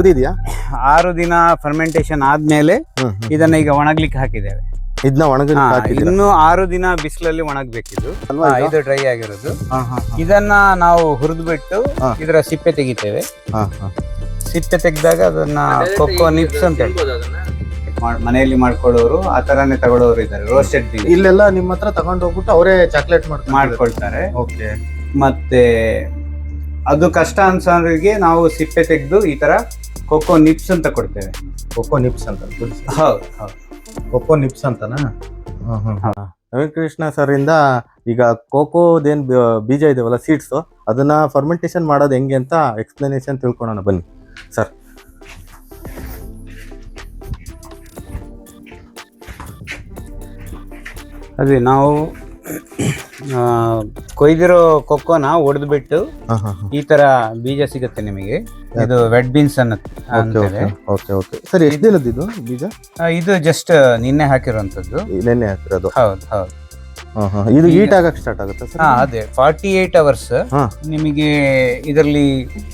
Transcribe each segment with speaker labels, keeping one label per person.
Speaker 1: ಮುಗಿದಿದ್ಯಾ
Speaker 2: ಆರು ದಿನ ಫರ್ಮೆಂಟೇಶನ್ ಆದ್ಮೇಲೆ ಇದನ್ನ ಈಗ ಒಣಗ್ಲಿಕ್ಕೆ ಹಾಕಿದ್ದೇವೆ.
Speaker 1: ಇದನ್ನ ಒಣಗ
Speaker 2: ಇನ್ನು ಆರು ದಿನ ಬಿಸಿಲಲ್ಲಿ ಒಣಗ್ಬೇಕಿದು.
Speaker 1: ಇದು?
Speaker 2: ಡ್ರೈ ಆಗಿರೋದು. ಇದನ್ನ ನಾವು ಹುರಿದು ಬಿಟ್ಟು ಇದರ ಸಿಪ್ಪೆ ತೆಗಿತೇವೆ. ಸಿಪ್ಪೆ ತೆಗೆದಾಗ ಅದನ್ನ ಕೊಕ್ಕೋ ನಿಪ್ಸ್ ಅಂತ ಮನೆಯಲ್ಲಿ ಮಾಡ್ಕೊಳ್ಳೋರು ಆ ತರಾನೇ ತಗೊಳ್ಳೋರು ಇದ್ದಾರೆ ರೋಸ್ಟೆಡ್ ಬೀಜ
Speaker 1: ಇಲ್ಲೆಲ್ಲ ನಿಮ್ಮ ಹತ್ರ ತಗೊಂಡು ಹೋಗ್ಬಿಟ್ಟು ಅವರೇ ಚಾಕ್ಲೇಟ್
Speaker 2: ಮಾಡ್ಕೊಳ್ತಾರೆ.
Speaker 1: ಓಕೆ.
Speaker 2: ಮತ್ತೆ ಅದು ಕಷ್ಟ ಅನ್ಸೋರಿಗೆ ನಾವು ಸಿಪ್ಪೆ ತೆಗೆದು ಈ ತರ ಕೊಕ್ಕೋ ನಿಪ್ಸ್ ಅಂತ ಕೊಡ್ತೇವೆ.
Speaker 1: ಕೊಕ್ಕೋ ನಿಪ್ಸ್ ಅಂತ.
Speaker 2: ಹೌದು ಹೌದು.
Speaker 1: ಕೊಕ್ಕೋ ನಿಪ್ಸ್ ಅಂತನಾ? ನವೀನ್ ಕೃಷ್ಣ ಸರ್ ಇಂದ ಈಗ ಕೋಕೋದೇನ್ ಬೀಜ ಇದಾವಲ್ಲ ಸೀಡ್ಸ್ ಅದನ್ನ ಫರ್ಮೆಂಟೇಶನ್ ಮಾಡೋದು ಹೆಂಗೆ ಅಂತ ಎಕ್ಸ್ಪ್ಲನೇಷನ್ ತಿಳ್ಕೊಳೋಣ ಬನ್ನಿ ಸರ್.
Speaker 2: ಅದೇ ನಾವು ಕೊಯ್ದಿರೋ ಕೊಕ್ಕೋನ ಒಡೆದು ಬಿಟ್ಟು
Speaker 1: ಹಾ ಹಾ ಹಾ.
Speaker 2: ಈ ತರ ಬೀಜ ಸಿಗುತ್ತೆ ನಿಮಗೆ. ಇದು wed beans ಅನ್ನತ್ತೆ
Speaker 1: okay okay okay okay. Sir ಎಷ್ಟು ದಿನದ ಇದು ಬೀಜ?
Speaker 2: ಇದು ಜಸ್ಟ್ ನಿನ್ನೆ ಹಾಕಿರುವಂತದ್ದು
Speaker 1: ನಿನ್ನೆ ಹಾಕಿರೋದು.
Speaker 2: ಹೌದು ಹೌದು.
Speaker 1: ಇದು ಹೀಟ್ ಆಗಕ್ ಸ್ಟಾರ್ಟ್ ಆಗುತ್ತೆ ಸರ್?
Speaker 2: ಹಾ ಅದೇ ಫಾರ್ಟಿ ಏಟ್ ಅವರ್ಸ್ ನಿಮಗೆ ಇದರಲ್ಲಿ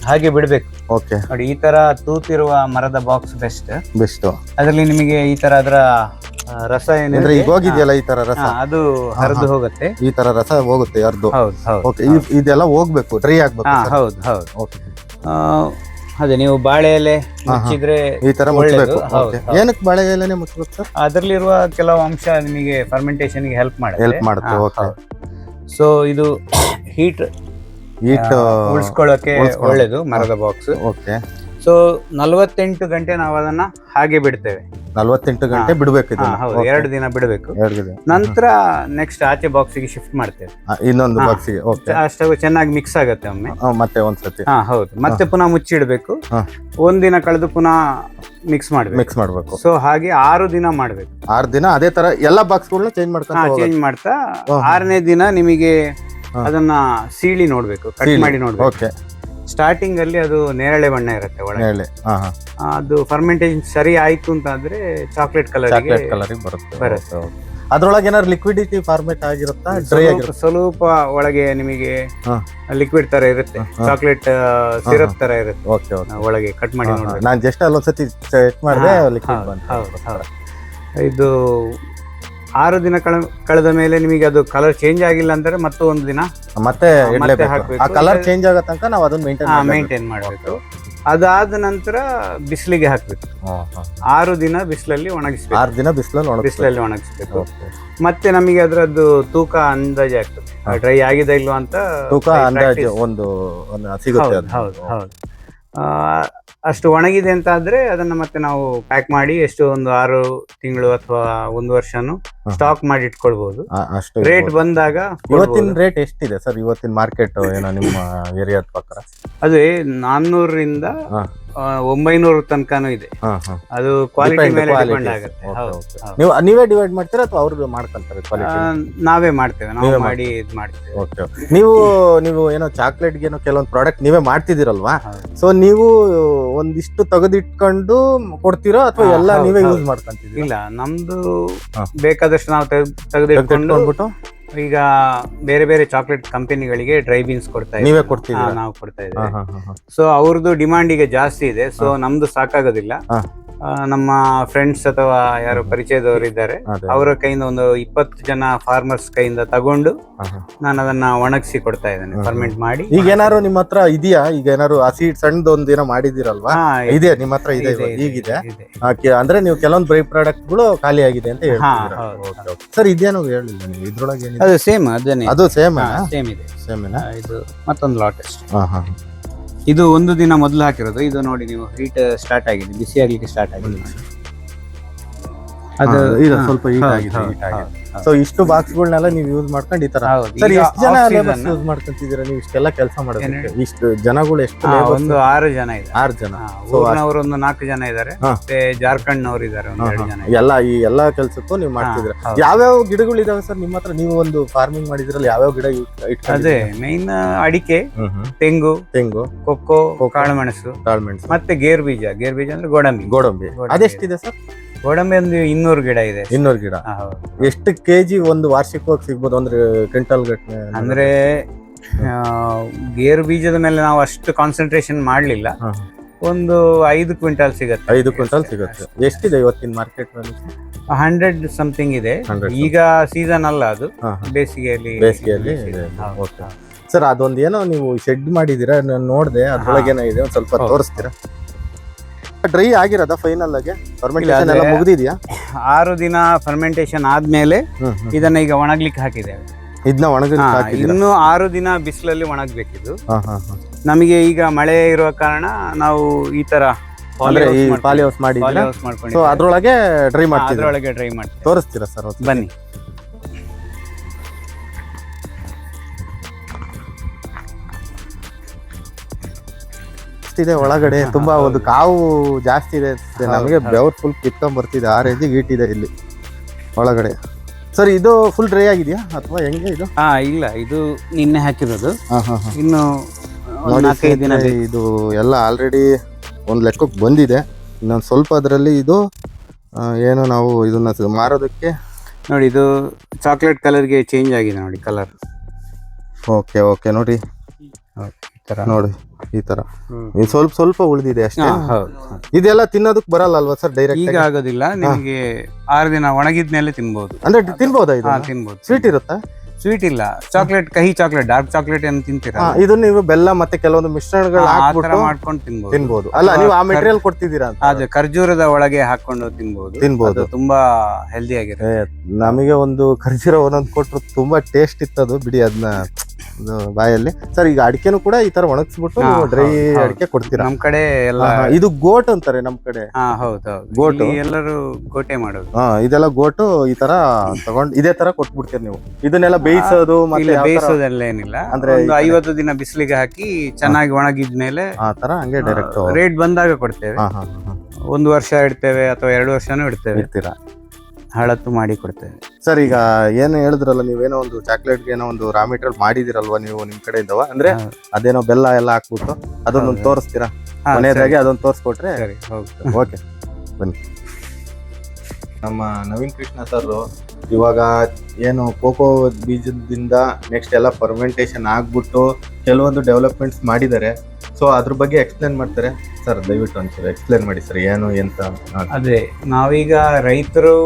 Speaker 2: ಹಾಗೆ ಬಿಡಬೇಕು.
Speaker 1: ಓಕೆ.
Speaker 2: ನೋಡಿ ಈ ತರ ತೂತಿರುವ ಮರದ ಬಾಕ್ಸ್ ಬೆಸ್ಟ್
Speaker 1: ಬೆಸ್ಟ್
Speaker 2: ಅದರಲ್ಲಿ ನಿಮಗೆ ಈ ತರ ಅದರ ರಸ
Speaker 1: ಏನಂದ್ರೆ
Speaker 2: ಏನಿದೆ
Speaker 1: ಈಗ ಹೋಗಿದೆಯಲ್ಲ ಈ ತರ ರಸ?
Speaker 2: ಅದು ಹರಿದು ಹೋಗುತ್ತೆ.
Speaker 1: ಈ ತರ ರಸ ಹೋಗುತ್ತೆ ಹರಿದು
Speaker 2: ಹೌದು ಹೌದು
Speaker 1: ಓಕೆ ಇದೆಲ್ಲ ಹೋಗ್ಬೇಕು ಡ್ರೈ ಆಗ್ಬೇಕು
Speaker 2: ಹೌದು ಹೌದು.
Speaker 1: Okay.
Speaker 2: ಆ, ಅದೇ ನೀವು ಬಾಳೆ ಎಲೆ ಮುಚ್ಚಿದ್ರೆ
Speaker 1: ಈ ತರ
Speaker 2: ಒಳ್ಳೇದು,
Speaker 1: ಮುಚ್ಚಬೇಕು ಓಕೆ ಏನಕ್ಕೆ ಬಾಳೆ ಎಲೆನೆ ಮುಚ್ಚಬೇಕು ಸರ್
Speaker 2: ಅದರಲ್ಲಿರುವ ಕೆಲವು ಅಂಶ ನಿಮಗೆ ಫರ್ಮೆಂಟೇಷನ್ಗೆ ಹೆಲ್ಪ್ ಮಾಡುತ್ತೆ.
Speaker 1: ಹೆಲ್ಪ್ ಮಾಡುತ್ತೆ. ಓಕೆ
Speaker 2: ಸೊ ಇದು ಹೀಟ್
Speaker 1: ಹೀಟ್
Speaker 2: ಉಳ್ಸ್ಕೊಳ್ಳೋಕೆ. ಒಳ್ಳೇದು ಮರದ ಬಾಕ್ಸ್
Speaker 1: ಓಕೆ
Speaker 2: ಸೊ ನಲ್ವತ್ತೆಂಟು ಗಂಟೆ ನಾವು ಅದನ್ನ ಹಾಗೆ ಬಿಡ್ತೇವೆ.
Speaker 1: ನಲ್ವತ್ತೆಂಟು ಗಂಟೆ ಬಿಡಬೇಕು ಇದನ್ನ.
Speaker 2: ಹೌದು. ಎರಡು ದಿನ ಬಿಡಬೇಕು.
Speaker 1: ಎರಡು ದಿನ.
Speaker 2: ನಂತರ ನೆಕ್ಸ್ಟ್ ಆಚೆ ಬಾಕ್ಸಿಗೆ ಶಿಫ್ಟ್ ಮಾಡ್ತೇವೆ.
Speaker 1: ಆ, ಇನ್ನೊಂದು
Speaker 2: ಬಾಕ್ಸ್
Speaker 1: ಬಾಕ್ಸಿಗೆ ಓಕೆ
Speaker 2: ಅಷ್ಟು ಚೆನ್ನಾಗಿ ಮಿಕ್ಸ್ ಆಗುತ್ತೆ ಒಮ್ಮೆ.
Speaker 1: ಮತ್ತೆ ಒಂದ್ಸತಿ.
Speaker 2: ಹಾ ಹೌದು. ಮತ್ತೆ ಪುನಃ ಮುಚ್ಚಿಡಬೇಕು.
Speaker 1: ಹಾ.
Speaker 2: ಒಂದಿನ ಕಳೆದು ಪುನಃ ಮಿಕ್ಸ್ ಮಾಡ್ಬೇಕು.
Speaker 1: ಮಿಕ್ಸ್ ಮಾಡ್ಬೇಕು.
Speaker 2: ಸೊ ಹಾಗೆ ಆರು ದಿನ ಮಾಡ್ಬೇಕು.
Speaker 1: ಆರು ದಿನ ಅದೇ ತರ ಎಲ್ಲಾ ಬಾಕ್ಸ್ಗಳನ್ನ ಚೇಂಜ್
Speaker 2: ಮಾಡ್ತಾ
Speaker 1: ಮಾಡ್ಕೊಂಡು.
Speaker 2: ಚೇಂಜ್ ಮಾಡ್ತಾ
Speaker 1: ಹಾ.
Speaker 2: ಆರನೇ ದಿನ ನಿಮಗೆ
Speaker 1: ಹಾ.
Speaker 2: ಅದನ್ನ ಸೀಳಿ ನೋಡ್ಬೇಕು ಕಟ್ ಮಾಡಿ ನೋಡ್ಬೇಕು.
Speaker 1: ಓಕೆ
Speaker 2: ಸ್ಟಾರ್ಟಿಂಗ್ ಅಲ್ಲಿ ಅದು ನೇರಳೆ ಬಣ್ಣ ಇರುತ್ತೆ ಒಳಗೆ
Speaker 1: ಹೇಳಿ ಹಾ ಹಾ
Speaker 2: ಅದು ಫರ್ಮೆಂಟೇಶನ್ ಸರಿ ಆಯ್ತು ಅಂತ ಆದ್ರೆ ಚಾಕ್ಲೇಟ್ ಕಲರ್
Speaker 1: ಚಾಕ್ಲೇಟ್ ಕಲರ್ ಬರುತ್ತೆ
Speaker 2: ಬರುತ್ತೆ.
Speaker 1: Okay, okay. ಅದ್ರೊಳಗೆ ಏನಾದ್ರು ಲಿಕ್ವಿಡಿಟಿ ಫಾರ್ಮೇಟ್ ಆಗಿರುತ್ತಾ ಡ್ರೈ ಆಗಿರುತ್ತೆ
Speaker 2: ಸ್ವಲ್ಪ ಒಳಗೆ ನಿಮಗೆ
Speaker 1: ಹಾ.
Speaker 2: ಲಿಕ್ವಿಡ್ ತರ ಇರುತ್ತೆ
Speaker 1: ಹಾ.
Speaker 2: ಚಾಕ್ಲೇಟ್ ಸಿರಪ್ ತರ ಇರುತ್ತೆ
Speaker 1: ಓಕೆ ಓಕೆ
Speaker 2: ಆ, ಒಳಗೆ ಕಟ್ ಮಾಡಿ ನೋಡ್ಬೇಕು
Speaker 1: ನಾನು ಜಸ್ಟ್ ಅಲ್ಲೊಂದ್ಸತಿ ಚೆಕ್ ಮಾಡಿದೆ
Speaker 2: ಹಾ,
Speaker 1: ಲಿಕ್ವಿಡ್
Speaker 2: ಹೌದು,
Speaker 1: ಬಂತು
Speaker 2: ಹೌದು. ಇದು ಆರು ದಿನ ಕಳ ಕಳೆದ ಮೇಲೆ ನಿಮಗೆ ಅದು ಕಲರ್ ಚೇಂಜ್ ಆಗಿಲ್ಲ ಅಂದ್ರೆ ಮತ್ತೆ ಒಂದು ದಿನ
Speaker 1: ಮತ್ತೆ
Speaker 2: ಮತ್ತೆ
Speaker 1: ಇಡ್ಲೇಬೇಕು.
Speaker 2: ಹಾಕ್ಬೇಕು.
Speaker 1: ಆ ಕಲರ್ ಚೇಂಜ್ ಆಗೋ ತನಕ ನಾವು ಅದನ್ನ ಮೇಂಟೈನ್
Speaker 2: ಮೇಂಟೈನ್ ಮಾಡಬೇಕು. ಅದಾದ ನಂತರ ಬಿಸಿಲಿಗೆ ಹಾಕ್ಬೇಕು. ಆರು ದಿನ ಬಿಸಿಲಲ್ಲಿ ಒಣಗಿಸ್ಬೇಕು.
Speaker 1: ಆರು ದಿನ ಬಿಸಿಲಲ್ಲಿ ಒಣಗಿಸ್ಬೇಕು.
Speaker 2: ಬಿಸಿಲಲ್ಲಿ ಒಣಗಿಸ್ಬೇಕು. ಮತ್ತೆ ನಮಗೆ ಅದರದ್ದು ತೂಕ ಅಂದಾಜು ಆಗ್ತದೆ. ಡ್ರೈ ಆಗಿದೆ ಇಲ್ವಾ ಅಂತ
Speaker 1: ತೂಕ ಅಂದಾಜ್ ಒಂದು ಒಂದು ಸಿಗುತ್ತೆ
Speaker 2: ಹೌದು
Speaker 1: ಅದು.
Speaker 2: ಹೌದು ಹೌದು. ಆ, ಅಷ್ಟು ಒಣಗಿದೆ ಅಂತ ಆದ್ರೆ ಅದನ್ನ ಮತ್ತೆ ನಾವು ಪ್ಯಾಕ್ ಮಾಡಿ ಎಷ್ಟು ಒಂದು ಆರು ತಿಂಗಳು ಅಥವಾ ಒಂದು ವರ್ಷನು. ಸ್ಟಾಕ್ ಮಾಡಿ ಇಟ್ಕೊಳ್ಬಹುದು
Speaker 1: ಅಷ್ಟು
Speaker 2: ರೇಟ್ ಬಂದಾಗ
Speaker 1: ಇವತ್ತಿನ. ರೇಟ್ ಎಷ್ಟಿದೆ ಸರ್? ಇವತ್ತಿನ ಮಾರ್ಕೆಟ್ ಏನೋ ನಿಮ್ಮ ಏರಿಯಾದ ಪ್ರಕಾರ?
Speaker 2: ಅದೇ ನಾನ್ನೂರರಿಂದ ಒಂಬೈನೂರು ತನಕನೂ ಇದೆ. ಅದು ಕ್ವಾಲಿಟಿ ಮೇಲೆ. ಡಿಪೆಂಡ್ ಆಗುತ್ತೆ.
Speaker 1: ನೀವು ನೀವೇ ಡಿವೈಡ್ ಮಾಡ್ತೀರಾ ಅಥವಾ ಅವ್ರಿಗೆ ಮಾಡ್ಕೊಂತಾರೆ
Speaker 2: ನಾವೇ ಮಾಡ್ತೇವೆ. ನಾವೇ ಮಾಡಿ ಇದ್ ಮಾಡ್ತೇವೆ.
Speaker 1: ಓಕೆ ನೀವು ನೀವು ಏನೋ ಚಾಕ್ಲೇಟ್ ಏನೋ ಕೆಲವೊಂದು ಪ್ರಾಡಕ್ಟ್ ನೀವೇ ಮಾಡ್ತಿದ್ದೀರಲ್ವಾ. ಸೊ ನೀವು ಒಂದಿಷ್ಟು ತೆಗೆದಿಟ್ಕೊಂಡು ಕೊಡ್ತೀರಾ ಅಥವಾ ಎಲ್ಲ ನೀವೇ ಯೂಸ್ ಮಾಡ್ಕೊಂತೀವಿ
Speaker 2: ಇಲ್ಲ ನಮ್ದು
Speaker 1: ಹಾ.
Speaker 2: ಬೇಕಾದಷ್ಟು ನಾವು ತೆಗ್ದು- ತೆಗೆದಿಟ್ಕೊಂಡು ಈಗ ಬೇರೆ ಬೇರೆ ಚಾಕ್ಲೇಟ್ ಕಂಪನಿಗಳಿಗೆ ಡ್ರೈ ಬೀನ್ಸ್ ಕೊಡ್ತಾ
Speaker 1: ನೀವೇ
Speaker 2: ಇದ್ದೀವಿ.
Speaker 1: ಕೊಡ್ತಿದ್ದೀರಾ?
Speaker 2: ನಾವು ಕೊಡ್ತಾ ಇದ್ದೀವಿ. ಸೊ ಅವ್ರದ್ದು ಡಿಮಾಂಡ್ ಈಗ ಜಾಸ್ತಿ ಇದೆ ಸೊ ನಮ್ದು ಸಾಕಾಗೋದಿಲ್ಲ. ಆ, ನಮ್ಮ ಫ್ರೆಂಡ್ಸ್ ಅಥವಾ ಯಾರು ಪರಿಚಯದವರು ಇದ್ದಾರೆ.
Speaker 1: ಅದೇ.
Speaker 2: ಅವರ ಕೈಯಿಂದ ಒಂದು ಇಪ್ಪತ್ತು ಜನ ಫಾರ್ಮರ್ಸ್ ಕೈಯಿಂದ ತಗೊಂಡು. ನಾನು ಅದನ್ನ ಒಣಗಿಸಿ ಕೊಡ್ತಾ ಇದ್ದೇನೆ. ಫರ್ಮೆಂಟ್ ಮಾಡಿ.
Speaker 1: ಈಗ ಏನಾದ್ರು ನಿಮ್ಮ ಹತ್ರ ಇದೆಯಾ? ಈಗ ಏನಾದ್ರು ಸೀಡ್ ಸಣ್ಣದ ಒಂದ್ ದಿನ ಮಾಡಿದಿರಲ್ವಾ
Speaker 2: ಹಾ,
Speaker 1: ಇದೆ. ನಿಮ್ಮ ಹತ್ರ ಇದೆ ಇವಾಗ, ಈಗಿದೆ?
Speaker 2: ಇದೆ.
Speaker 1: ಆ, ಕೆ- ಅಂದ್ರೆ ನೀವು ಕೆಲವೊಂದು ಬೈ ಪ್ರಾಡಕ್ಟ್ಗಳು ಖಾಲಿ ಆಗಿದೆ ಅಂತ
Speaker 2: ಹೇಳಿ
Speaker 1: ಹೇಳ್ತಿದ್ದೀರಾ?
Speaker 2: ಹೌದು.
Speaker 1: ಸರ್ ಇದೇನು ಹೇಳಿಲ್ಲ ನೀವು? ಇದ್ರೊಳಗೆ ಏನಿದೆ?
Speaker 2: ಅದು ಸೇಮ್ ಅದನ್ನೇ
Speaker 1: ಅದು ಸೇಮ್
Speaker 2: ಸೇಮ್ ಇದೆ.
Speaker 1: ಸೇಮ್
Speaker 2: ಇದು ಮತ್ತೊಂದು ಲಾಟ್ ಅಷ್ಟೇ.
Speaker 1: ಹಾ ಹಾ
Speaker 2: ಇದು ಒಂದು ದಿನ ಮೊದಲು ಹಾಕಿರೋದು. ಇದು ನೋಡಿ ನೀವು ಹೀಟ್ ಸ್ಟಾರ್ಟ್ ಆಗಿದೆ. ಬಿಸಿ ಆಗ್ಲಿಕ್ಕೆ ಸ್ಟಾರ್ಟ್ ಆಗಿದೆ. ಅದು
Speaker 1: ಇದು ಸ್ವಲ್ಪ
Speaker 2: ಹೀಟ್
Speaker 1: ಆಗಿದೆ. ಸೊ ಇಷ್ಟು ಬಾಕ್ಸ್ಗಳನ್ನೆಲ್ಲ ನೀವು ಯೂಸ್ ಮಾಡ್ಕೊಂಡು ಈ ತರ. ಸರ್ ಎಷ್ಟು ಜನ ಲೇಬರ್ಸ್ ಯೂಸ್ ಮಾಡ್ಕೊಂತಿದ್ದೀರಾ ನೀವು? ಇಷ್ಟೆಲ್ಲ ಕೆಲಸ
Speaker 2: ಮಾಡೋದು
Speaker 1: ಇಷ್ಟು ಜನಗಳು ಎಷ್ಟು
Speaker 2: ಒಂದು ಆರು ಜನ ಇದೆ
Speaker 1: ಆರು ಜನ.
Speaker 2: ಊರಿನವರು ಒಂದು ನಾಲ್ಕು ಜನ ಇದ್ದಾರೆ. ಮತ್ತೆ ಜಾರ್ಖಂಡ್ ನವರು ಇದ್ದಾರೆ ಒಂದು ಎರಡು ಜನ ಇದ್ದಾರೆ.
Speaker 1: ಎಲ್ಲ ಈ ಎಲ್ಲಾ ಕೆಲಸಕ್ಕೂ ನೀವು
Speaker 2: ಮಾಡ್ತಿದ್ರೆ.
Speaker 1: ಯಾವ್ಯಾವ ಗಿಡಗಳು ಇದಾವೆ ಸರ್ ನಿಮ್ಮ ಹತ್ರ? ನೀವು ಒಂದು ಫಾರ್ಮಿಂಗ್ ಮಾಡಿದ್ರಲ್ಲಿ ಯಾವ್ಯಾವ ಗಿಡ
Speaker 2: ಅದೇ ಮೈನ್ ಅಡಿಕೆ. ತೆಂಗು
Speaker 1: ತೆಂಗು
Speaker 2: ಕೊಕ್ಕೋ ಕಾಳುಮೆಣಸು
Speaker 1: ಕಾಳುಮೆಣಸು.
Speaker 2: ಮತ್ತೆ ಗೇರ್ ಬೀಜ ಗೇರ್ ಬೀಜ ಅಂದ್ರೆ ಗೋಡಂಬಿ.
Speaker 1: ಗೋಡಂಬಿ. ಅದೆಷ್ಟಿದೆ ಸರ್
Speaker 2: ಗೋಡಂಬಿ ಒಂದು ಇನ್ನೂರು ಗಿಡ ಇದೆ.
Speaker 1: ಇನ್ನೂರು ಗಿಡ. ಎಷ್ಟು ಕೆಜಿ ಒಂದು ವಾರ್ಷಿಕವಾಗಿ ಸಿಗ್ಬೋದು? ಅಂದ್ರೆ ಕ್ವಿಂಟಲ್ ಗಟ್ಟಲೆ
Speaker 2: ಅಂದ್ರೆ ಗೇರು ಬೀಜದ ಮೇಲೆ ನಾವು ಅಷ್ಟು ಕಾನ್ಸಂಟ್ರೇಷನ್ ಮಾಡ್ಲಿಲ್ಲ. ಒಂದು ಐದು ಕ್ವಿಂಟಲ್ ಸಿಗುತ್ತೆ.
Speaker 1: ಐದು ಕ್ವಿಂಟಲ್ ಸಿಗುತ್ತೆ. ಎಷ್ಟಿದೆ ಇವತ್ತಿನ ಮಾರ್ಕೆಟ್
Speaker 2: ಹಂಡ್ರೆಡ್ ಸಮಥಿಂಗ್ ಇದೆ. ಈಗ ಸೀಸನ್ ಅಲ್ಲ ಅದು. ಬೇಸಿಗೆಯಲ್ಲಿ
Speaker 1: ಬೇಸಿಗೆಯಲ್ಲಿ. ಸರ್ ಅದೊಂದು ಏನೋ ನೀವು ಶೆಡ್ ಮಾಡಿದೀರಾ ನಾನು ನೋಡಿದೆ. ಅದ್ರೊಳಗೆ ಏನೋ ಇದೆ. ಒಂದ್ ಸ್ವಲ್ಪ ತೋರಿಸ್ತೀರಾ? ಡ್ರೈ ಆಗಿರೋದ ಫೈನಲ್ ಆಗಿ? ಫರ್ಮೆಂಟೇಷನ್ ಎಲ್ಲ
Speaker 2: ಅದೇ- ಆರು ದಿನ ಫರ್ಮೆಂಟೇಷನ್ ಆದ್ಮೇಲೆ. ಇದನ್ನ ಈಗ ಒಣಗ್ಲಿಕ್ಕೆ ಹಾಕಿದ್ದೇವೆ.
Speaker 1: ಇದನ್ನ ಒಣಗಿ
Speaker 2: ಇನ್ನು ಆರು ದಿನ ಬಿಸಿಲಲ್ಲಿ
Speaker 1: ಒಣಗ್ಬೇಕಿದ್ದು
Speaker 2: ನಮಗೆ ಈಗ ಮಳೆ ಇರುವ ಕಾರಣ ನಾವು ಈ ತರ
Speaker 1: ಪಾಲಿ ಹೌಸ್
Speaker 2: ಮಾಡಿ
Speaker 1: ಸೊ ಅದ್ರೊಳಗೆ ಡ್ರೈ ಮಾಡ್ತೀವಿ
Speaker 2: ಅದ್ರೊಳಗೆ ಡ್ರೈ ಮಾಡ್ತೀವಿ.
Speaker 1: ತೋರಿಸ್ತೀರಾ ಸರ್?
Speaker 2: ಬನ್ನಿ.
Speaker 1: ಇದೆ ಒಳಗಡೆ ತುಂಬಾ ಒಂದು ಕಾವು ಜಾಸ್ತಿ ಇದೆ. ಅನ್ಸುತ್ತೆ. ನಮಗೆ. ಬೆವರ್ ಫುಲ್ ಕಿತ್ಕೊಂಡ್ ಬರ್ತಿದೆ ಆ ರೇಂಜಿಗೆ ಇಟ್ಟಿದೆ ಇಲ್ಲಿ ಒಳಗಡೆ. ಸರ್ ಇದು ಫುಲ್ ಡ್ರೈ ಆಗಿದೆಯಾ? ಅಥವಾ ಹೆಂಗೆ ಇದು?
Speaker 2: ಹಾ ಇಲ್ಲ ಇದು ನಿನ್ನೆ ಹಾಕಿರೋದು.
Speaker 1: ಹಾ ಹಾ ಹಾ.
Speaker 2: ಇನ್ನು ಒಂದ್
Speaker 1: ನೋಡಿ
Speaker 2: ನಾಲ್ಕೈದು ದಿನ
Speaker 1: ಸ್ನೇಹಿತರೆ, ಇದು ಎಲ್ಲ ಆಲ್ರೆಡಿ ಒಂದು ಲೆಕ್ಕಕ್ಕೆ ಬಂದಿದೆ. ಇನ್ನೊಂದು ಸ್ವಲ್ಪ ಅದರಲ್ಲಿ ಇದು ಆ, ಏನು ನಾವು ಇದನ್ನ ಸ- ಮಾರೋದಕ್ಕೆ?
Speaker 2: ನೋಡಿ ಇದು ಚಾಕ್ಲೇಟ್ ಕಲರ್ಗೆ ಚೇಂಜ್ ಆಗಿದೆ ನೋಡಿ ಕಲರ್
Speaker 1: ಓಕೆ ಓಕೆ ನೋಡಿ.
Speaker 2: ಈ ತರ.
Speaker 1: ನೋಡಿ ಈ ತರ. ಇದು ಸ್ವಲ್ಪ ಸ್ವಲ್ಪ ಉಳಿದಿದೆ ಅಷ್ಟೇ. ಇದೆಲ್ಲ ತಿನ್ನೋದಕ್ಕೆ ಬರಲ್ಲ ಅಲ್ವಾ ಸರ್ ಡೈರೆಕ್ಟ್
Speaker 2: ಈಗ ಆಗೋದಿಲ್ಲ. ನಿಮಗೆ ಆರು ದಿನ ಒಣಗಿದ್ಮೇಲೆ ತಿನ್ಬಹುದು
Speaker 1: ಅಂದ್ರೆ ತಿನ್ಬಹುದಾ ಇದು
Speaker 2: ತಿನ್ಬಹುದು
Speaker 1: ಸ್ವೀಟ್ ಇರುತ್ತಾ?
Speaker 2: ಸ್ವೀಟ್ ಇಲ್ಲ. ಚಾಕ್ಲೇಟ್ ಕಹಿ ಚಾಕ್ಲೇಟ್ ಡಾರ್ಕ್ ಚಾಕ್ಲೇಟ್ ಏನು ತಿಂತೀರಾ?
Speaker 1: ಹಾ, ಇದು ನೀವು ಬೆಲ್ಲ ಮತ್ತೆ ಕೆಲವೊಂದು ಮಿಶ್ರಣಗಳು ಹಾಕ್ಬಿಟ್ಟು
Speaker 2: ಮಾಡ್ಕೊಂಡು ತಿನ್ಬಹುದು
Speaker 1: ತಿನ್ಬೋದು. ಅಲ್ಲ ನೀವು ಆ ಮೆಟೀರಿಯಲ್ ಕೊಡ್ತಿದ್ದೀರಾ
Speaker 2: ಅದು ಖರ್ಜೂರದ ಒಳಗೆ ಹಾಕೊಂಡು ತಿನ್ಬಹುದು ತಿನ್ಬಹುದು ತುಂಬಾ ಹೆಲ್ದಿ
Speaker 1: ಆಗಿದೆ ನಮಗೆ ಒಂದು ಖರ್ಜೂರ ಒಂದೊಂದು ಕೊಟ್ರು ತುಂಬಾ ಟೇಸ್ಟ್ ಇತ್ತದು ಬಿಡಿ ಅದನ್ನ ಬಾಯಲ್ಲಿ. ಸರ್ ಈಗ ಅಡಿಕೆನು ಕೂಡ ಈ ತರ ಒಣಗಿಸ್ಬಿಟ್ಟು
Speaker 2: ಹಾ,
Speaker 1: ಡ್ರೈ
Speaker 2: ಹೌದು, ಹೌದು.
Speaker 1: ಅಡಿಕೆ ಕೊಡ್ತೀರಾ?
Speaker 2: ನಮ್ ಕಡೆ ಎಲ್ಲ
Speaker 1: ಹಾ, ಹಾ. ಇದು ಗೋಟ್ ಅಂತಾರೆ ನಮ್ ಕಡೆ.
Speaker 2: ಹಾ ಹೌದು ಹೌದು.
Speaker 1: ಗೋಟು?
Speaker 2: ಇಲ್ಲಿ ಎಲ್ಲರೂ ಗೋಟೆ ಮಾಡೋದು.
Speaker 1: ಹಾ ಇದೆಲ್ಲ ಗೋಟು ಈ ತರ ತಗೊಂಡ್ ಇದೇ ತರ ಕೊಟ್ಬಿಡ್ತೀರಿ ನೀವು. ಇದನ್ನೆಲ್ಲ ಬೇಯಿಸೋದು ಮತ್ತೆ
Speaker 2: ಇಲ್ಲ
Speaker 1: ಯಾವ ತರ-
Speaker 2: ಬೇಯಿಸೋದೆಲ್ಲ ಏನಿಲ್ಲ
Speaker 1: ಅಂದ್ರೆ ಈ
Speaker 2: ಒಂದು
Speaker 1: ಕಡೆ-
Speaker 2: ಐವತ್ತು ದಿನ ಬಿಸಿಲಿಗೆ ಹಾಕಿ ಚೆನ್ನಾಗಿ ಒಣಗಿದ್ಮೇಲೆ
Speaker 1: ಆ ತರ ಹಂಗೆ ಡೈರೆಕ್ಟ್
Speaker 2: ರೇಟ್ ಬಂದಾಗ ಕೊಡ್ತೇವೆ. ಒಂದು ವರ್ಷ ಇಡ್ತೇವೆ ಅಥವಾ ಎರಡು ವರ್ಷನೂ ಇಡ್ತೇವೆ.
Speaker 1: ಇರ್ತೀರಾ
Speaker 2: ಹಳತ್ತು ಮಾಡಿ ಕೊಡ್ತೇವೆ.
Speaker 1: ಸರ್ ಈಗ ಏನು ಹೇಳಿದ್ರಲ್ಲ ನೀವೇನೋ ಒಂದು ಚಾಕ್ಲೇಟ್ಗೆ ಏನೋ ಒಂದು ರಾ ಮೆಟೀರಿಯಲ್ ಮಾಡಿದಿರಲ್ವಾ ನೀವು ನಿಮ್ ಕಡೆ ಇದ್ದವ ಅಂದ್ರೆ ಅದೇನೋ ಬೆಲ್ಲ ಎಲ್ಲ ಹಾಕ್ಬಿಟ್ಟು
Speaker 2: ಅದನ್ನ.
Speaker 1: ತೋರಿಸ್ತೀರಾ? ಮನೆಯದಾಗಿ ಅದೊಂದು ತೋರಿಸ್ಕೊಟ್ರೆ ಓಕೆ ಬನ್ನಿ. ನಮ್ಮ ನವೀನ್ ಕೃಷ್ಣ ಸರ್ ಇವಾಗ ಏನು ಕೋಕೋ ಬೀಜದಿಂದ ನೆಕ್ಸ್ಟ್ ಎಲ್ಲ ಫರ್ಮೆಂಟೇಶನ್ ಆಗ್ಬಿಟ್ಟು ಕೆಲವೊಂದು ಡೆವಲಪ್ಮೆಂಟ್ಸ್ ಮಾಡಿದ್ದಾರೆ. ಸೊ ಅದ್ರ ಬಗ್ಗೆ ಎಕ್ಸ್ಪ್ಲೇನ್ ಮಾಡ್ತಾರೆ. ಸರ್ ದಯವಿಟ್ಟು ಒಂಚೂರು ಎಕ್ಸ್ಪ್ಲೇನ್ ಮಾಡಿ ಸರ್ ಏನು ಎಂತ
Speaker 2: ಅದೇ ನಾವೀಗ ರೈತರು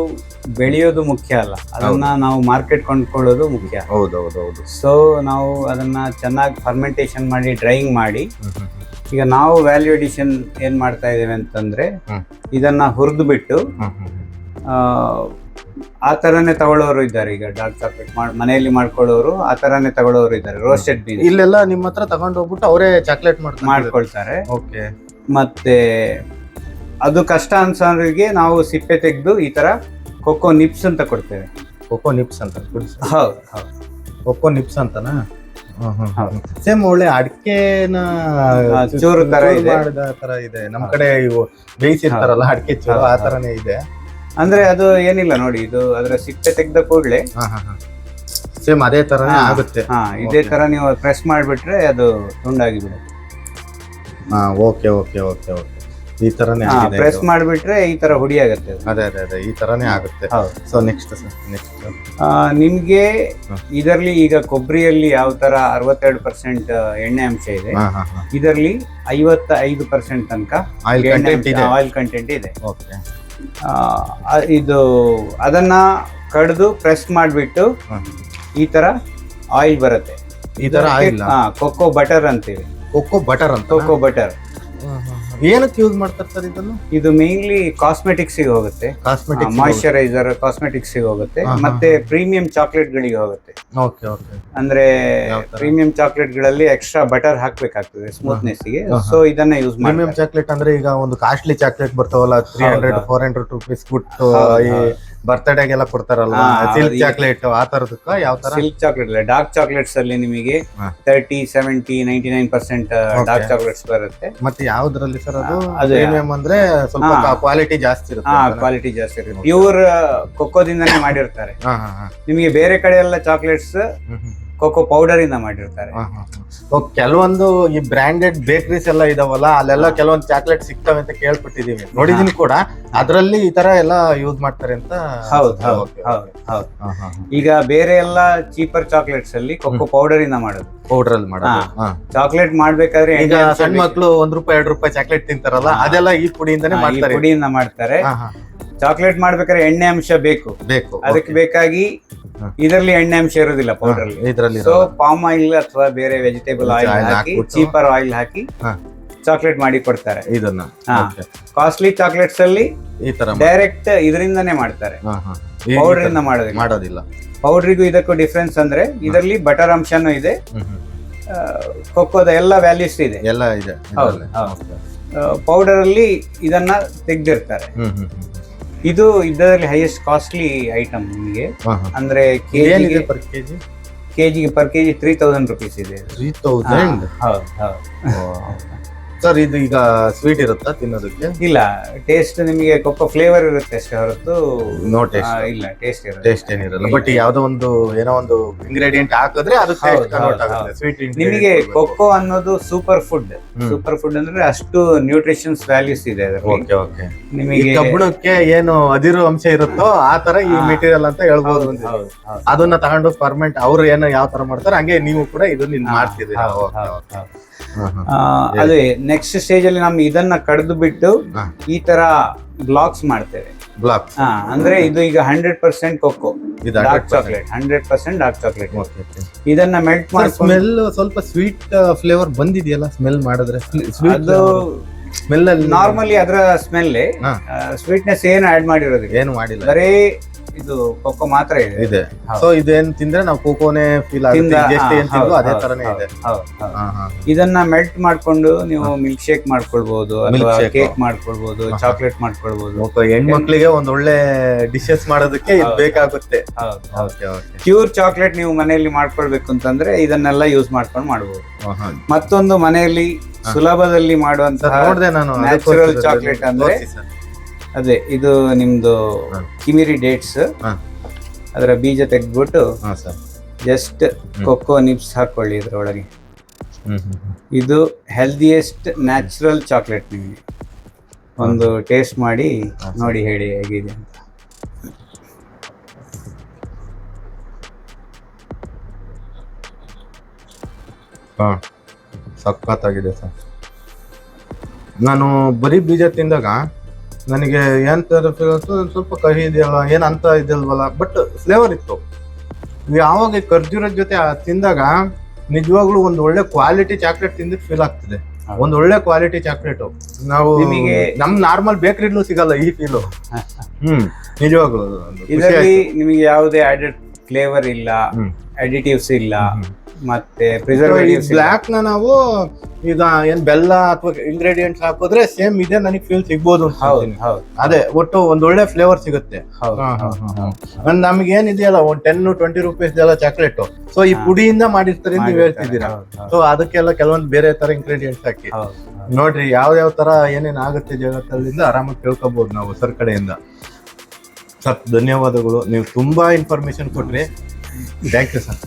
Speaker 2: ಬೆಳೆಯೋದು ಮುಖ್ಯ ಅಲ್ಲ. ಅದನ್ನ ನಾವು ಮಾರ್ಕೆಟ್ ಕೊಂಡ್ಕೊಳ್ಳೋದು ಮುಖ್ಯ.
Speaker 1: ಹೌದು ಹೌದು ಹೌದು
Speaker 2: ಸೊ ನಾವು ಅದನ್ನ ಚೆನ್ನಾಗಿ ಫರ್ಮೆಂಟೇಷನ್ ಮಾಡಿ ಡ್ರೈಯಿಂಗ್ ಮಾಡಿ ಈಗ ನಾವು ವ್ಯಾಲ್ಯೂ ಎಡಿಷನ್ ಏನ್ ಮಾಡ್ತಾ ಇದ್ದೇವೆ ಅಂತಂದ್ರೆ ಇದನ್ನ ಹುರಿದು ಬಿಟ್ಟು. ಆ, ತರನೇ ತಗೊಳ್ಳೋರು ಇದ್ದಾರೆ ಈಗ. ಡಾರ್ಕ್ ಚಾಕ್ಲೇಟ್ ಮನೆಯಲ್ಲಿ ಮಾಡ್ಕೊಳ್ಳೋರು ಆ ತರನೇ ತಗೊಳ್ಳೋರು ಇದ್ದಾರೆ. ರೋಸ್ಟೆಡ್ ಬೀನ್
Speaker 1: ಇಲ್ಲೆಲ್ಲ ನಿಮ್ಮ ಹತ್ರ ತಗೊಂಡು ಹೋಗ್ಬಿಟ್ಟು ಅವರೇ ಚಾಕ್ಲೇಟ್ ಮಾಡ್
Speaker 2: ಮಾಡ್ಕೊಳ್ತಾರೆ.
Speaker 1: ಓಕೆ.
Speaker 2: ಮತ್ತೆ ಅದು ಕಷ್ಟ ಅನ್ಸೋರಿಗೆ ನಾವು ಸಿಪ್ಪೆ ತೆಗೆದು ಈ ತರ ಕೊಕ್ಕೋ ನಿಪ್ಸ್ ಅಂತ ಕೊಡ್ತೇವೆ.
Speaker 1: ಕೋಕೋ ನಿಪ್ಸ್ ಅಂತ
Speaker 2: ಹೌದು ಹೌದು.
Speaker 1: ಕೊಕ್ಕೋ ನಿಪ್ಸ್ ಅಂತನಾ. ಸೇಮ್ ಒಳ್ಳೆ ಅಡಿಕೆನ
Speaker 2: ಚೂರು ತರ ಇದೆ.
Speaker 1: ತರ ಇದೆ. ನಮ್ ಕಡೆ ಇವು ಬೇಯಿಸಿರ್ತಾರಲ್ಲ ಅಡಿಕೆ ಚೂರು ಆ ತರನೇ ಇದೆ.
Speaker 2: ಅಂದ್ರೆ ಅದು ಏನಿಲ್ಲ ನೋಡಿ ಇದು ಅದರ ಸಿಪ್ಪೆ ತೆಗ್ದ ಕೂಡಲೇ
Speaker 1: ಸೇಮ್ ಅದೇ ತರನೇ ಆಗುತ್ತೆ.
Speaker 2: ಹಾ ಇದೇ ತರ ನೀವು ಪ್ರೆಸ್ ಮಾಡಿಬಿಟ್ರೆ ಅದು ತುಂಡಾಗಿ ಬಿಡುತ್ತೆ
Speaker 1: ಹಾ ಓಕೆ ಓಕೆ ಓಕೆ ಓಕೆ. ಈ ತರನೇ
Speaker 2: ಪ್ರೆಸ್ ಮಾಡಿಬಿಟ್ರೆ ಈ ತರ ಹುಡಿ ಆಗುತ್ತೆ ಅದು.
Speaker 1: ಅದೇ ಅದೇ ಈ ತರನೇ ಆಗುತ್ತೆ.
Speaker 2: ಹೌದು.
Speaker 1: ಸೊ ನೆಕ್ಸ್ಟ್ ನೆಕ್ಸ್ಟ್
Speaker 2: ನಿಮ್ಗೆ. ಇದರಲ್ಲಿ ಈಗ ಕೊಬ್ಬರಿಯಲ್ಲಿ ಯಾವ ತರ ಅರವತ್ತೆರಡು ಪರ್ಸೆಂಟ್ ಎಣ್ಣೆ ಅಂಶ ಇದೆ? ಇದರಲ್ಲಿ ಐವತ್ತ ಐದು ಪರ್ಸೆಂಟ್ ತನಕ
Speaker 1: ಆಯಿಲ್ ಕಂಟೆಂಟ್ ಇದೆ.
Speaker 2: ಇದೆ.
Speaker 1: ಓಕೆ
Speaker 2: ಆ, ಇದು ಅದನ್ನ ಕಡ್ದು ಪ್ರೆಸ್ ಮಾಡಿಬಿಟ್ಟು ಈ ತರ ಆಯಿಲ್ ಬರುತ್ತೆ.
Speaker 1: ಈ ತರ ಆಯಿಲ್
Speaker 2: ಹಾ ಕೊಕ್ಕೋ ಬಟರ್ ಅಂತೀವಿ.
Speaker 1: ಕೊಕ್ಕೋ ಬಟರ್ ಅಂತ
Speaker 2: ಕೊಕ್ಕೋ ಬಟರ್
Speaker 1: ಏನಕ್ಕೆ ಯೂಸ್ ಮಾಡ್ತಾರೆ ಸರ್ ಇದನ್ನು?
Speaker 2: ಇದು ಮೇನ್ಲಿ ಕಾಸ್ಮೆಟಿಕ್ಸ್ಗೆ ಹೋಗುತ್ತೆ.
Speaker 1: ಕಾಸ್ಮೆಟಿಕ್ಸ್
Speaker 2: ಮಾಯಿಶ್ಚರೈಸರ್ ಕಾಸ್ಮೆಟಿಕ್ಸ್ ಹೋಗುತ್ತೆ. ಮತ್ತೆ ಪ್ರೀಮಿಯಂ ಚಾಕ್ಲೇಟ್ ಗಳಿಗೆ ಹೋಗುತ್ತೆ.
Speaker 1: ಓಕೆ ಓಕೆ
Speaker 2: ಅಂದ್ರೆ ಪ್ರೀಮಿಯಂ ಚಾಕ್ಲೇಟ್ಗಳಲ್ಲಿ ಎಕ್ಸ್ಟ್ರಾ ಬಟರ್ ಹಾಕ್ಬೇಕಾಗ್ತದೆ
Speaker 1: ಸ್ಮೂತ್ನೆಸ್ಗೆ.
Speaker 2: ಸೊ ಇದನ್ನ ಯೂಸ್
Speaker 1: ಪ್ರೀಮಿಯಂ
Speaker 2: ಮಾಡಿ
Speaker 1: ಚಾಕ್ಲೇಟ್ ಅಂದ್ರೆ ಈಗ ಒಂದು ಕಾಸ್ಟ್ಲಿ ಚಾಕ್ಲೇಟ್ ಬರ್ತಾವಲ್ಲ three hundred. Four hundred rupees ಬಿಟ್ಟು
Speaker 2: ಹೌದು.
Speaker 1: ಬರ್ತ್ಡೇಗೆಲ್ಲ
Speaker 2: ಕೊಡ್ತಾರಲ್ಲ
Speaker 1: ಸಿಲ್ಕ್ ಚಾಕ್ಲೇಟ್ ಆ ತರದಕ್ಕ ಯಾವ ತರ?
Speaker 2: ಸಿಲ್ಕ್ ಚಾಕ್ಲೇಟ್ ಅಲ್ಲ ಡಾರ್ಕ್ ಚಾಕ್ಲೇಟ್ಸ್ ಅಲ್ಲಿ ನಿಮಗೆ. Thirty seventy ninety nine percent dark chocolates ಬರುತ್ತೆ.
Speaker 1: ಮತ್ತೆ ಯಾವ್ದ್ರಲ್ಲಿ ಸರ್ ಅದು? ಪ್ರೀಮಿಯಂ ಅಂದ್ರೆ ಸ್ವಲ್ಪ ಕ್ವಾಲಿಟಿ ಜಾಸ್ತಿ ಇರುತ್ತೆ
Speaker 2: ಕ್ವಾಲಿಟಿ ಜಾಸ್ತಿ ಇರುತ್ತೆ. ಪ್ಯೂರ್ ಕೊಕ್ಕೋದಿಂದನೇ ಮಾಡಿರ್ತಾರೆ. ನಿಮಗೆ ಬೇರೆ ಕಡೆ ಎಲ್ಲ ಚಾಕ್ಲೇಟ್ಸ್. ಕೋಕೋ ಪೌಡರ್ ಇಂದ ಮಾಡಿರ್ತಾರೆ.
Speaker 1: ಕೆಲವೊಂದು ಈ ಬ್ರಾಂಡೆಡ್ ಬೇಕರೀಸ್ ಎಲ್ಲ ಇದಾವಲ್ಲ ಅಲ್ಲೆಲ್ಲ ಕೆಲವೊಂದು ಚಾಕ್ಲೇಟ್ ಸಿಗ್ತವೆ ಅಂತ ಕೇಳ್ಪಟ್ಟಿದೀವಿ. ನೋಡಿದೀನಿ ಕೂಡ. ಅದ್ರಲ್ಲಿ ಈ ತರ ಎಲ್ಲ ಯೂಸ್ ಮಾಡ್ತಾರೆ ಅಂತ
Speaker 2: ಹೌದು ಹೌದು ಹೌದು ಈಗ ಬೇರೆ ಎಲ್ಲ ಚೀಪರ್ ಚಾಕ್ಲೇಟ್ಸ್ ಅಲ್ಲಿ ಕೊಕ್ಕೋ ಪೌಡರ್ ಇಂದ ಮಾಡೋದು.
Speaker 1: ಪೌಡರ್ ಅಲ್ಲಿ ಮಾಡೋದು.
Speaker 2: ಚಾಕ್ಲೇಟ್ ಮಾಡ್ಬೇಕಾದ್ರೆ
Speaker 1: ಈಗ ಸಣ್ಣ
Speaker 2: ಮಕ್ಕಳು
Speaker 1: ಮಕ್ಳು ಒಂದ್ ರೂಪಾಯಿ ಎರಡು ರೂಪಾಯಿ ಚಾಕ್ಲೇಟ್ ತಿಂತಾರಲ್ಲ ಅದೆಲ್ಲ ಈ ಪುಡಿಯಿಂದಾನೇ ಮಾಡ್ತಾರೆ.
Speaker 2: ಪುಡಿಯಿಂದ ಮಾಡ್ತಾರೆ. ಚಾಕ್ಲೇಟ್ ಮಾಡ್ಬೇಕಾದ್ರೆ ಎಣ್ಣೆ ಅಂಶ ಬೇಕು.
Speaker 1: ಬೇಕು
Speaker 2: ಅದಕ್ಕೆ ಬೇಕಾಗಿ. ಇದರಲ್ಲಿ ಎಣ್ಣೆ ಅಂಶ ಇರೋದಿಲ್ಲ ಪೌಡರ್
Speaker 1: ಇದ್ರಲ್ಲಿ
Speaker 2: ಸೊ ಪಾಮ್ ಆಯಿಲ್ ಅಥವಾ ಬೇರೆ ವೆಜಿಟೇಬಲ್ ಆಯಿಲ್ ಹಾಕಿ. ಚೀಪರ್ ಆಯಿಲ್ ಹಾಕಿ. ಚಾಕ್ಲೇಟ್ ಮಾಡಿ ಕೊಡ್ತಾರೆ.
Speaker 1: ಇದನ್ನ.
Speaker 2: ಕಾಸ್ಟ್ಲಿ ಚಾಕ್ಲೇಟ್ಸ್ ಅಲ್ಲಿ
Speaker 1: ಈ ತರ
Speaker 2: ಡೈರೆಕ್ಟ್ ಇದರಿಂದನೇ ಮಾಡ್ತಾರೆ. ಪೌಡರ್ ಇಂದ ಮಾಡೋದಿಲ್ಲ.
Speaker 1: ಮಾಡೋದಿಲ್ಲ.
Speaker 2: ಪೌಡ್ರಿಗೂ ಇದಕ್ಕೂ ಡಿಫ್ರೆನ್ಸ್ ಅಂದ್ರೆ ಇದರಲ್ಲಿ ಬಟರ್ ಅಂಶನೂ ಇದೆ. ಕೊಕ್ಕೋದ ಎಲ್ಲ ವ್ಯಾಲ್ಯೂಸ್ ಇದೆ.
Speaker 1: ಎಲ್ಲ ಇದೆ.
Speaker 2: ಪೌಡರ್ ಅಲ್ಲಿ ಇದನ್ನ ತೆಗ್ದಿರ್ತಾರೆ. ಇದು ಇದರಲ್ಲಿ ಹೈಯೆಸ್ಟ್ ಕಾಸ್ಟ್ಲಿ ಐಟಮ್ ನಿಮಗೆ. ಅಂದ್ರೆ
Speaker 1: ಏನಿದೆ ಪರ್ ಕೆಜಿ
Speaker 2: ಕೆಜಿಗೆ per kg three thousand rupees ಇದೆ.
Speaker 1: ತ್ರೀ ತೌಸಂಡ್
Speaker 2: ಹೌದು ಹೌದು.
Speaker 1: ಸರ್ ಇದು ಈಗ ಸ್ವೀಟ್ ಇರುತ್ತಾ ತಿನ್ನೋದಕ್ಕೆ?
Speaker 2: ಇಲ್ಲ ಟೇಸ್ಟ್ ನಿಮಗೆ ಕೊಪ್ಪ ಫ್ಲೇವರ್ ಇರುತ್ತೆ ಅಷ್ಟೇ ಹೊರತು
Speaker 1: ನೋ ಟೇಸ್ಟ್
Speaker 2: ಇಲ್ಲ ಟೇಸ್ಟ್ ಇರುತ್ತೆ
Speaker 1: ಟೇಸ್ಟ್ ಏನಿರಲ್ಲ. ಬಟ್ ಯಾವ್ದೋ ಒಂದು ಏನೋ ಒಂದು ಇಂಗ್ರೀಡಿಯೆಂಟ್ ಹಾಕಿದ್ರೆ ಅದು ಟೇಸ್ಟ್ ಕನ್ವರ್ಟ್ ಆಗುತ್ತೆ. ಸ್ವೀಟ್
Speaker 2: ನಿಮಗೆ ಕೊಕ್ಕೋ ಅನ್ನೋದು ಸೂಪರ್ ಫುಡ್ ಸೂಪರ್ ಫುಡ್ ಅಂದ್ರೆ ಅಷ್ಟು ನ್ಯೂಟ್ರಿಷನ್ಸ್ ವ್ಯಾಲ್ಯೂಸ್ ಇದೆ
Speaker 1: ಓಕೆ ಓಕೆ
Speaker 2: ನಿಮಗೆ
Speaker 1: ಕಬ್ಬಣಕ್ಕೆ ಏನು ಅದಿರು ಅಂಶ ಇರುತ್ತೋ ಆ ತರ ಈ ಮೆಟೀರಿಯಲ್ ಅಂತ ಹೇಳ್ಬೋದು. ಅದನ್ನ ತಗೊಂಡು ಫರ್ಮೆಂಟ್ ಅವ್ರು ಏನೋ ಯಾವ ತರ ಮಾಡ್ತಾರೆ ಹಂಗೆ ನೀವು ಕೂಡ ಇದನ್ನ ಮಾಡ್ತಿದ್ದೀರಾ. Okay,
Speaker 2: ಅದೇ ನೆಕ್ಸ್ಟ್ ಸ್ಟೇಜ್ ಅಲ್ಲಿ ನಮ್ ಇದನ್ನ ಕಡ್ದು ಬಿಟ್ಟು ಈ ತರ ಬ್ಲಾಕ್ಸ್ ಮಾಡ್ತೇವೆ.
Speaker 1: ಬ್ಲಾಕ್
Speaker 2: ಅಂದ್ರೆ ಇದು ಈಗ hundred percent cocoa dark chocolate hundred percent dark chocolate ಇದನ್ನ ಮೆಲ್ಟ್ ಮಾಡಿ
Speaker 1: ಸ್ಮೆಲ್ ಸ್ವಲ್ಪ ಸ್ವೀಟ್ ಫ್ಲೇವರ್ ಬಂದಿದೆಯಲ್ಲ ಸ್ಮೆಲ್ ಮಾಡಿದ್ರೆ?
Speaker 2: ಅದು
Speaker 1: ಸ್ಮೆಲ್
Speaker 2: ನಾರ್ಮಲಿ ಅದರ ಸ್ಮೆಲ್. ಸ್ವೀಟ್ನೆಸ್ ಏನು ಆಡ್ ಮಾಡಿರೋದಿಲ್ಲ.
Speaker 1: ಏನು ಮಾಡಿಲ್ಲ.
Speaker 2: ಬರೀ ಇದು ಕೊಕ್ಕೋ ಮಾತ್ರ ಇದೆ.
Speaker 1: ಸೊ ಇದೇನ್ ತಿಂದ್ರೆ ನಾವು ಕೋಕೋನೇ ಫೀಲ್ ಆಗುತ್ತೆ.
Speaker 2: ತಿಂದ-
Speaker 1: ಈಗ ಎಷ್ಟು ಏನ್ ತಿಂದ್ವು ಅದೇ ತರನೇ ಇದೆ.
Speaker 2: ಇದನ್ನ ಮೆಲ್ಟ್ ಮಾಡ್ಕೊಂಡು ನೀವು ಮಿಲ್ಕ್ ಶೇಕ್ ಮಾಡ್ಕೊಳ್ಬಹುದು ಅಥವಾ ಕೇಕ್ ಮಾಡ್ಕೊಳ್ಬಹುದು. ಚಾಕ್ಲೇಟ್ ಮಾಡ್ಕೊಳ್ಬಹುದು
Speaker 1: ಹೆಣ್ಮಕ್ಳಿಗೆ ಒಂದ್ ಒಳ್ಳೆ ಡಿಶಸ್ ಮಾಡೋದಕ್ಕೆ ಇದು ಬೇಕಾಗುತ್ತೆ.
Speaker 2: ಪ್ಯೂರ್ ಚಾಕ್ಲೇಟ್ ನೀವು ಮನೆಯಲ್ಲಿ ಮಾಡ್ಕೊಳ್ಬೇಕು ಅಂತಂದ್ರೆ ಇದನ್ನೆಲ್ಲ ಯೂಸ್ ಮಾಡ್ಕೊಂಡು ಮಾಡಬಹುದು ಮತ್ತೊಂದು ಮನೆಯಲ್ಲಿ ಸುಲಭದಲ್ಲಿ ಮಾಡುವಂತಹ
Speaker 1: ನೋಡ್ದೆ ನಾನು
Speaker 2: Natural
Speaker 1: ಅದಕ್ಕೋಸ್ಕರ
Speaker 2: chocolate ಅಂದ್ರೆ? ಅದೇ ಇದು ನಿಮ್ದು. ಕಿಮಿರಿ ಡೇಟ್ಸ್. ಅದರ ಬೀಜ ತೆಗೆದ್ಬಿಟ್ಟು
Speaker 1: ಹಾ ಸರ್.
Speaker 2: ಜಸ್ಟ್ ಕೊಕ್ಕೋ ನಿಪ್ಸ್ ಹಾಕೊಳ್ಳಿ ಇದರೊಳಗೆ. ಇದು ಹೆಲ್ದಿಯೆಸ್ಟ್ ನ್ಯಾಚುರಲ್ ಚಾಕ್ಲೇಟ್ ನಿಮಗೆ. ಒಂದು ಟೇಸ್ಟ್ ಮಾಡಿ ನೋಡಿ ಹೇಳಿ ಹೇಗಿದೆ ಅಂತ.
Speaker 1: ಹಾ ಸಖತ್ತಾಗಿದೆ ಸರ್. ನಾನು ಬರೀ ಬೀಜ ತಿಂದಾಗ ನನಗೆ ಏನ್ ತರ feel ಆಯ್ತು, ಸ್ವಲ್ಪ ಕಹಿ ಇದೆಯಲ್ಲ ಏನು ಅಂತ ಇದಲ್ವಲ್ಲ ಬಟ್ ಫ್ಲೇವರ್ ಇತ್ತು ಯಾವಾಗ ಖರ್ಜೂರದ ಜೊತೆ ತಿಂದಾಗ ನಿಜವಾಗ್ಲೂ ಒಂದು ಒಳ್ಳೆ ಕ್ವಾಲಿಟಿ ಚಾಕ್ಲೇಟ್ ತಿಂದಿದ್ ಫೀಲ್ ಆಗ್ತಿದೆ ಒಂದು ಒಳ್ಳೆ ಕ್ವಾಲಿಟಿ ಚಾಕ್ಲೇಟು ನಾವು
Speaker 2: ನಿಮಗೆ-
Speaker 1: ನಮ್ ನಾರ್ಮಲ್ ಬೇಕರಿನೂ ಸಿಗಲ್ಲ ಈ ಫೀಲು ಹ್ಮ್ ನಿಜವಾಗ್ಲೂ
Speaker 2: ಇದರಲ್ಲಿ. ನಿಮಗೆ ಯಾವುದೇ ಆಡೆಡ್ ಫ್ಲೇವರ್ ಇಲ್ಲ. ಅಡಿಟಿವ್ಸ್ ಇಲ್ಲ. ಮತ್ತೆ ಪ್ರಿಸರ್ವೇಟಿವ್ಸ್
Speaker 1: ಬ್ಲಾಕ್ನ ನಾವು ಈಗ ಏನ್ ಬೆಲ್ಲ ಅಥವಾ ಇಂಗ್ರೀಡಿಯೆಂಟ್ಸ್ ಹಾಕಿದ್ರೆ ಸೇಮ್ ಇದೆ ನನಗೆ ಫೀಲ್ ಸಿಗ್ಬೋದು ಅಂತ
Speaker 2: ಹೌದು
Speaker 1: ಅದೇ ಒಟ್ಟು ಒಂದ್ ಒಳ್ಳೆ ಫ್ಲೇವರ್ ಸಿಗುತ್ತೆ. ನಮ್ಗೆ ಏನಿದೆಯಲ್ಲ ಒಂದ್ ಟೆನ್ ಟ್ವೆಂಟಿ ರುಪೀಸ್ ಎಲ್ಲ ಚಾಕ್ಲೇಟ್ ಸೊ ಈ ಪುಡಿಯಿಂದ ಮಾಡಿರ್ತಾರೆ ನೀವು. ಹೇಳ್ತಿದ್ದೀರಾ. ಸೊ ಅದಕ್ಕೆಲ್ಲ ಕೆಲವೊಂದು ಬೇರೆ ತರ ಇಂಗ್ರೀಡಿಯೆಂಟ್ಸ್ ಹಾಕಿ. ನೋಡ್ರಿ ಯಾವ ಯಾವ ತರ ಏನೇನ್ ಆಗುತ್ತೆ ಜಗತ್ತಲ್ಲಿಂದ ಆರಾಮಾಗಿ ತಿಳ್ಕೊಬಹುದು ನಾವು ಸರ್ ಕಡೆಯಿಂದ. ಸರ್ ಧನ್ಯವಾದಗಳು. ನೀವು ತುಂಬಾ ಇನ್ಫಾರ್ಮೇಶನ್ ಕೊಟ್ರಿ. Thank you sir